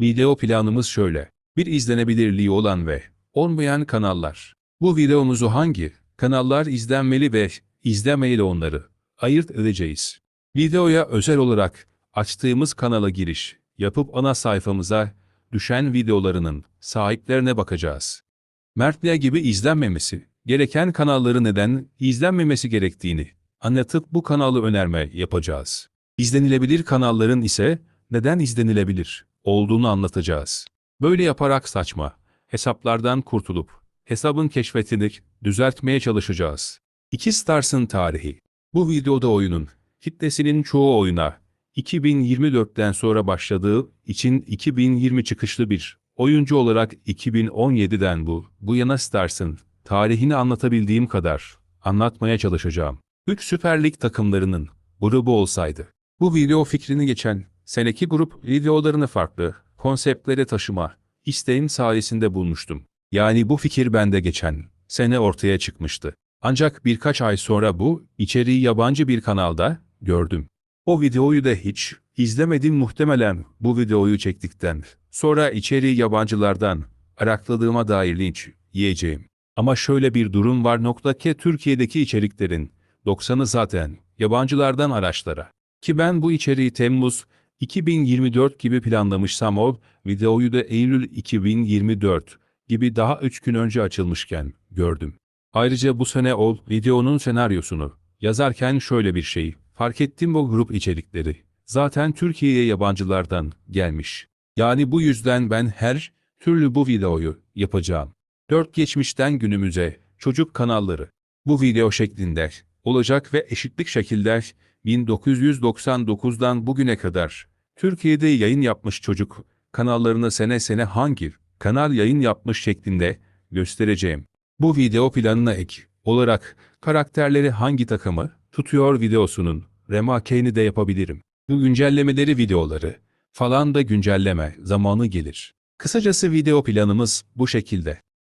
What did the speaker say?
Video planımız şöyle. Bir izlenebilirliği olan ve olmayan kanallar. Bu videomuzu hangi kanallar izlenmeli ve izlemeyeli onları ayırt edeceğiz. Videoya özel olarak açtığımız kanala giriş yapıp ana sayfamıza düşen videolarının sahiplerine bakacağız. Mertliğe gibi izlenmemesi gereken kanalları neden izlenmemesi gerektiğini anlatıp bu kanalı önerme yapacağız. İzlenilebilir kanalların ise neden izlenilebilir olduğunu anlatacağız. Böyle yaparak saçma hesaplardan kurtulup hesabın keşfetini düzeltmeye çalışacağız. İki Stars'ın tarihi. Bu videoda oyunun kitlesinin çoğu oyuna 2024'ten sonra başladığı için 2020 çıkışlı bir oyuncu olarak 2017'den bu bu yana Stars'ın tarihini anlatabildiğim kadar anlatmaya çalışacağım. 3 Süper Lig takımlarının grubu olsaydı. Bu video fikrini geçen seneki grup videolarını farklı konseptlere taşıma isteğim sayesinde bulmuştum. Yani bu fikir bende geçen sene ortaya çıkmıştı. Ancak birkaç ay sonra bu içeriği yabancı bir kanalda gördüm. O videoyu da hiç izlemedim muhtemelen bu videoyu çektikten sonra içeriği yabancılardan arakladığıma dair linç yiyeceğim. Ama şöyle bir durum var nokta ki Türkiye'deki içeriklerin 90'ı zaten yabancılardan araçlara. Ki ben bu içeriği Temmuz 2024 gibi planlamışsam o videoyu da Eylül 2024 gibi daha 3 gün önce açılmışken gördüm. Ayrıca bu sene ol videonun senaryosunu yazarken şöyle bir şey fark ettim o grup içerikleri. Zaten Türkiye'ye yabancılardan gelmiş. Yani bu yüzden ben her türlü bu videoyu yapacağım. 4 geçmişten günümüze çocuk kanalları bu video şeklinde olacak ve eşitlik şekilde 1999'dan bugüne kadar Türkiye'de yayın yapmış çocuk kanallarını sene sene hangi kanal yayın yapmış şeklinde göstereceğim. Bu video planına ek olarak karakterleri hangi takımı tutuyor videosunun remakeyini de yapabilirim. Bu güncellemeleri videoları falan da güncelleme zamanı gelir. Kısacası video planımız bu şekilde.